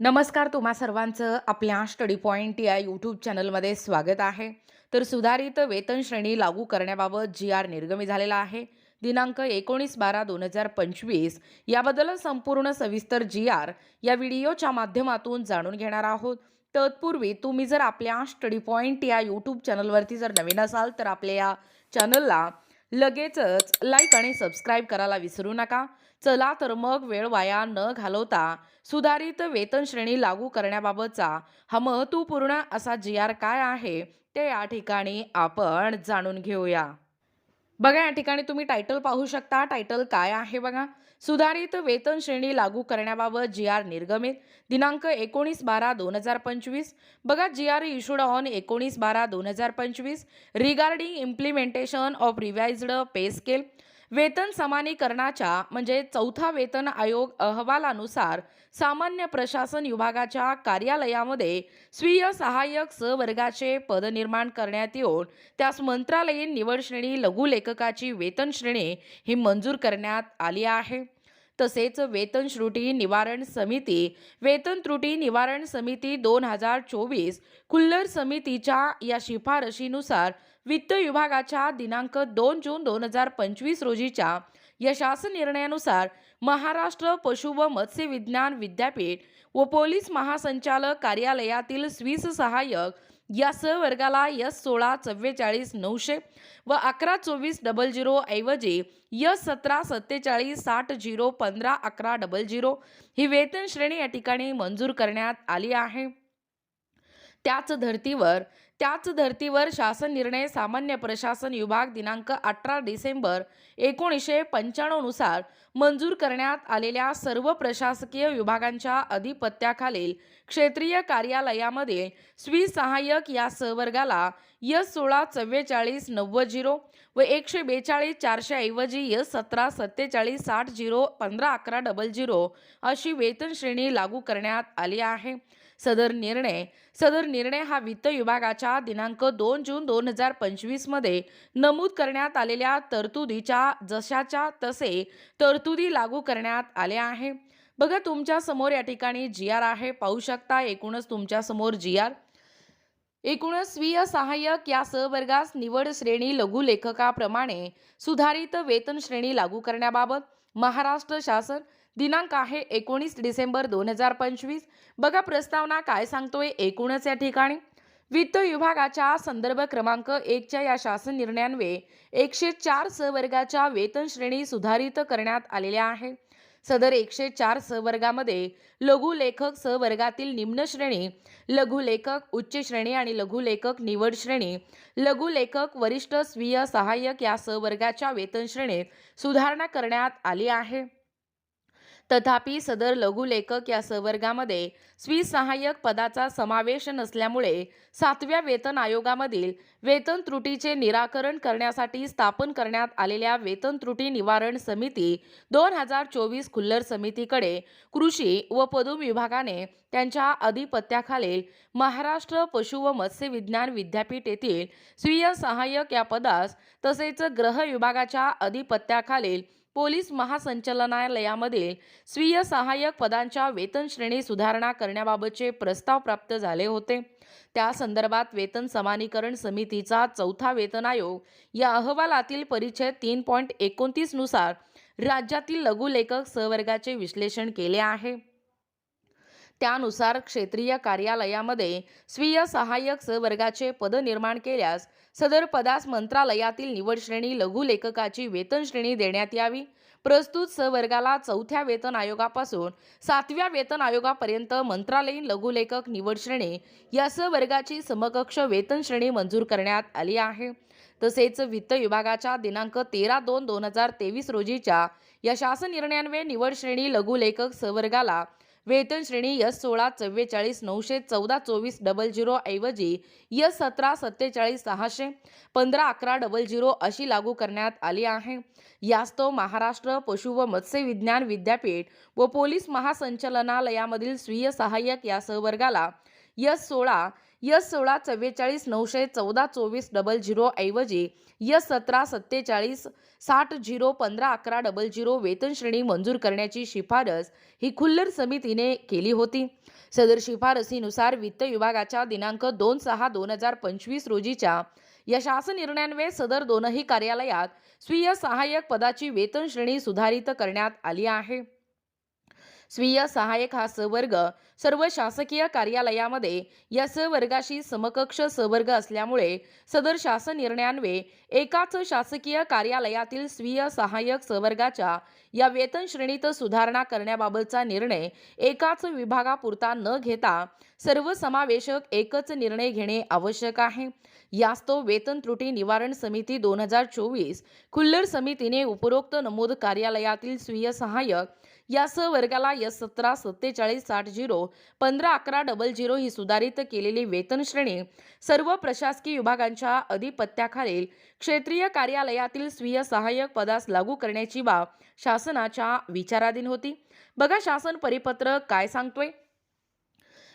नमस्कार तुम्हा सर्वांचं आपल्या स्टडी पॉईंट या यूट्यूब चॅनलमध्ये स्वागत आहे. तर सुधारित वेतन श्रेणी लागू करण्याबाबत जी आर निर्गमी झालेला आहे. दिनांक एकोणीस बारा दोन हजार पंचवीस याबद्दल संपूर्ण सविस्तर जी आर या व्हिडिओच्या माध्यमातून जाणून घेणार आहोत. तत्पूर्वी तुम्ही जर आपल्या स्टडी पॉईंट या यूट्यूब चॅनलवरती जर नवीन असाल तर आपल्या या चॅनलला लगेचच लाईक आणि सबस्क्राईब करायला विसरू नका. चला तर मग वेळ वाया न घालवता सुधारित वेतन श्रेणी लागू करण्याबाबतचा हा महत्त्वपूर्ण असा जी आर काय आहे ते या ठिकाणी आपण जाणून घेऊया. बघा या ठिकाणी तुम्ही टायटल पाहू शकता. टायटल काय आहे बघा? सुधारित वेतन श्रेणी लागू करण्याबाबत जी आर निर्गमित. दिनांक एकोणीस बारा दोन हजार पंचवीस. बघा जी आर इशूड ऑन एकोणीस बारा दोन हजार पंचवीस. Regarding implementation of revised pay scale वेतन समानीकरणाच्या म्हणजे चौथा वेतन आयोग अहवालानुसार सामान्य प्रशासन विभागाच्या कार्यालयामध्ये स्वीय सहाय्यक सवर्गाचे पद निर्माण करण्यात येऊन त्यास मंत्रालयीन निवड श्रेणी लघुलेखकाची वेतन श्रेणी ही मंजूर करण्यात आली आहे. तसेच वेतन त्रुटी निवारण समिती वेतन त्रुटी निवारण समिती दोन हजार चोवीस खुल्लर समितीच्या या शिफारशीनुसार वित्त विभागाच्या दिनांक दोन जून दोन हजार पंचवीस रोजीच्या या शासन निर्णयानुसार महाराष्ट्र पशु व मत्स्य विज्ञान विद्यापीठ व पोलीस महासंचालक कार्यालयातील स्वीस सहाय्यक या सहवर्गाला यस सोळा चव्वेचाळीस नऊशे व अकरा चोवीस डबल झिरो ऐवजी यस सतरा सत्तेचाळीस साठ झिरो पंधरा अकरा डबल झिरो ही वेतन श्रेणी या ठिकाणी मंजूर करण्यात आली आहे. त्याच धर्तीवर त्याच धर्तीवर शासन निर्णय सामान्य प्रशासन विभाग दिनांक अठरा डिसेंबर एकोणीसशे पंच्याण्णवनुसार मंजूर करण्यात आलेल्या सर्व प्रशासकीय विभागांच्या अधिपत्याखालील क्षेत्रीय कार्यालयामध्ये स्वी सहाय्यक या सहवर्गाला यस सोळा चव्वेचाळीस नव्वद झिरो व एकशे बेचाळीस चारशे ऐवजी यस सतरा सत्तेचाळीस साठ झिरो पंधरा अकरा डबल झिरो अशी वेतन श्रेणी लागू करण्यात आली आहे. सदर निर्णय. सदर निर्णय हा वित्त विभागाच्या दिनांक दोन जून दोन हजार पंचवीसमध्ये नमूद करण्यात आलेल्या तरतुदीच्या जशाच्या तसे तरतुदी लागू करण्यात आल्या आहे. बघा तुमच्यासमोर या ठिकाणी जी आर आहे. पाहू शकता एकूणच तुमच्यासमोर जी आर. एकूणच स्वीय सहाय्यक या सहवर्गास निवड श्रेणी लघुलेखकाप्रमाणे सुधारित वेतन श्रेणी लागू करण्याबाबत महाराष्ट्र शासन दिनांक आहे एकोणीस डिसेंबर दोन हजार पंचवीस. बघा प्रस्तावना काय सांगतोय एकूणच या ठिकाणी. वित्त विभागाच्या संदर्भ क्रमांक एकच्या या शासन निर्णयान्वये एकशे चार सवर्गाच्या वेतन श्रेणी सुधारित करण्यात आलेल्या आहे. सदर एकशे चार सवर्गामध्ये लघुलेखक सवर्गातील निम्न श्रेणी लघुलेखक उच्च श्रेणी आणि लघुलेखक निवड श्रेणी लघुलेखक वरिष्ठ स्वीय सहाय्यक या सवर्गाच्या वेतन श्रेणीत सुधारणा करण्यात आली आहे. तथापि सदर लघुलेखक या संवर्गामध्ये स्वीसहाय्यक पदाचा समावेश नसल्यामुळे सातव्या वेतन आयोगामधील वेतन त्रुटीचे निराकरण करण्यासाठी स्थापन करण्यात आलेल्या वेतन त्रुटी निवारण समिती दोन हजार चोवीस खुल्लर समितीकडे कृषी व पदुम विभागाने त्यांच्या अधिपत्याखालील महाराष्ट्र पशु व मत्स्य विज्ञान विद्यापीठ येथील स्वीय सहाय्यक या पदास तसेच ग्रह विभागाच्या अधिपत्याखालील पोलीस महासंचालनालयामधील स्वीय सहाय्यक पदांच्या वेतन श्रेणी सुधारणा करण्याबाबतचे प्रस्ताव प्राप्त झाले होते. त्या संदर्भात वेतन समानीकरण समितीचा चौथा वेतन आयोग या अहवालातील परिच्छेद तीन पॉईंट एकोणतीसनुसार राज्यातील लघुलेखक सहवर्गाचे विश्लेषण केले आहे. त्यानुसार क्षेत्रीय कार्यालयामध्ये स्वीय सहाय्यक सहवर्गाचे पद निर्माण केल्यास सदर पदास मंत्रालयातील निवड श्रेणी लघुलेखकाची वेतन श्रेणी देण्यात यावी. प्रस्तुत सहवर्गाला चौथ्या वेतन आयोगापासून सातव्या वेतन आयोगापर्यंत मंत्रालयीन लघुलेखक निवड श्रेणी या सहवर्गाची समकक्ष वेतन श्रेणी मंजूर करण्यात आली आहे. तसेच वित्त विभागाच्या दिनांक तेरा दोन दोन हजार तेवीस रोजीच्या या शासन निर्णयान्वये निवड श्रेणी लघुलेखक सहवर्गाला वेतन श्रेणी यस सोळा चव्वेचाळीस नऊशे चौदा चोवीस डबल झिरो ऐवजी यस सतरा सत्तेचाळीस सहाशे पंधरा अकरा डबल झिरो अशी लागू करण्यात आली आहे. यास्तव महाराष्ट्र पशु व मत्स्य विज्ञान विद्यापीठ व पोलीस महासंचालनालयामधील स्वीय सहाय्यक या सहवर्गाला यस सोळा यस सोळा चव्वेचाळीस नऊशे चौदा चोवीस डबल झिरो ऐवजी यस सतरा सत्तेचाळीस साठ झिरो पंधरा अकरा डबल झिरो वेतन श्रेणी मंजूर करण्याची शिफारस ही खुल्लर समितीने केली होती. सदर शिफारसीनुसार वित्त विभागाच्या दिनांक दोन सहा दोन हजार पंचवीस रोजीच्या या शासन निर्णयान्वये सदर दोनही कार्यालयात स्वीय सहाय्यक पदाची वेतन श्रेणी सुधारित करण्यात आली आहे. स्वीय सहाय्यक हा सवर्ग सर्व शासकीय कार्यालयामध्ये या सवर्गाशी समकक्ष सवर्ग असल्यामुळे सदर शासन निर्णयान्वे एकाच शासकीय कार्यालयातील स्वीय सहाय्यक सवर्गाच्या या वेतन श्रेणीत सुधारणा करण्याबाबतचा निर्णय एकाच विभागापुरता न घेता सर्वसमावेशक एकच निर्णय घेणे आवश्यक आहे. यास्तव वेतन त्रुटी निवारण समिती दोन हजार चोवीस खुल्लर समितीने उपरोक्त नमूद कार्यालयातील स्वीय सहाय्यक या स वर्गाला यस सतरा सत्तेचाळीस साठ झिरो पंधरा अकरा डबल झिरो ही सुधारित केलेली वेतन श्रेणी सर्व प्रशासकीय विभागांच्या अधिपत्याखालील क्षेत्रीय कार्यालयातील स्वीय सहाय्यक पदास लागू करण्याची बाब शासनाच्या विचाराधीन होती. बघा शासन परिपत्रक काय सांगतोय?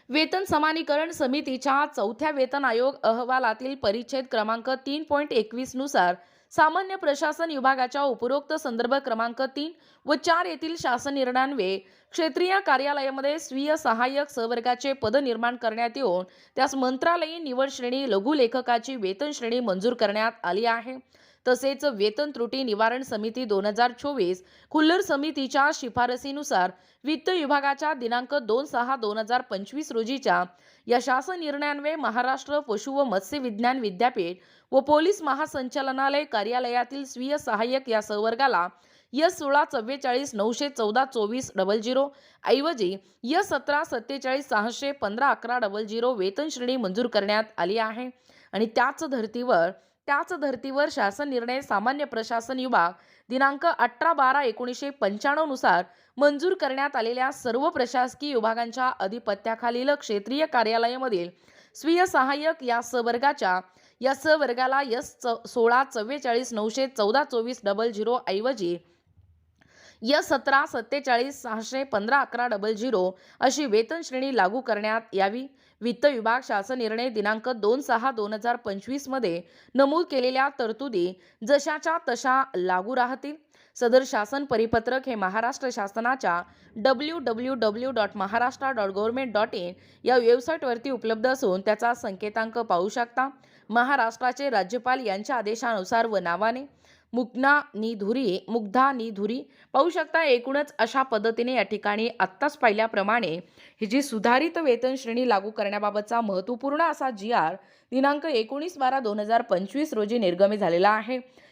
वेतन समानीकरण समितीच्या चौथ्या वेतन आयोग अहवालातील परिच्छेद क्रमांक तीन पॉईंट एकवीसनुसार सामान्य प्रशासन विभागाच्या उपरोक्त संदर्भ क्रमांक तीन व चार येथील शासन निर्णयान्वये क्षेत्रीय कार्यालयामध्ये स्वीय सहाय्यक सहवर्गाचे पद निर्माण करण्यात येऊन त्यास मंत्रालयीन निवड श्रेणी लघुलेखकाची वेतन श्रेणी मंजूर करण्यात आली आहे. तसेच वेतन त्रुटी निवारण समिती दोन हजार चोवीस खुल्लर समितीच्या शिफारसीनुसार वित्त विभागाच्या दिनांक दोन सहा दोन हजार पंचवीस रोजीच्या या शासन निर्णयान्वये महाराष्ट्र पशु व मत्स्य विज्ञान विद्यापीठ व पोलीस महासंचालनालय कार्यालयातील स्वीय सहाय्यक या संवर्गाला यस सोळा चव्वेचाळीस नऊशे चौदा चोवीस डबल झिरो ऐवजी यस सतरा सत्तेचाळीस सहाशे पंधरा अकरा डबल झिरो वेतन श्रेणी मंजूर करण्यात आली आहे. आणि त्याच धर्तीवर त्याच धर्तीवर शासन निर्णय सामान्य प्रशासन विभाग दिनांक अठरा बारा एकोणीसशे पंच्याण्णवनुसार मंजूर करण्यात आलेल्या सर्व प्रशासकीय विभागांच्या अधिपत्याखालील क्षेत्रीय कार्यालयामधील स्वीय सहाय्यक या सवर्गाच्या या सवर्गाला यस च सोळा चव्वेचाळीस नऊशे चौदा चोवीस डबल झिरो ऐवजी या सतरा सत्तेचाळीस सहाशे पंधरा अकरा डबल झिरो अशी वेतन श्रेणी लागू करण्यात यावी. वित्त विभाग शासन निर्णय दिनांक दोन सहा दोन हजार पंचवीसमध्ये नमूद केलेल्या तरतुदी जशाच्या तशा लागू राहतील. सदर शासन परिपत्रक हे महाराष्ट्र शासनाच्या W W W dot Maharashtra dot government dot in या वेबसाईटवरती उपलब्ध असून त्याचा संकेतांक पाहू शकता. महाराष्ट्राचे राज्यपाल यांच्या आदेशानुसार व नावाने मुग्ना निधुरी मुग्धा निधुरी. पाहू शकता एकूणच अशा पद्धतीने या ठिकाणी आत्ताच पाहिल्याप्रमाणे ही जी सुधारित वेतन श्रेणी लागू करण्याबाबतचा महत्त्वपूर्ण असा जी आर दिनांक एकोणीस बारा दोन हजार पंचवीस रोजी निर्गमी झालेला आहे.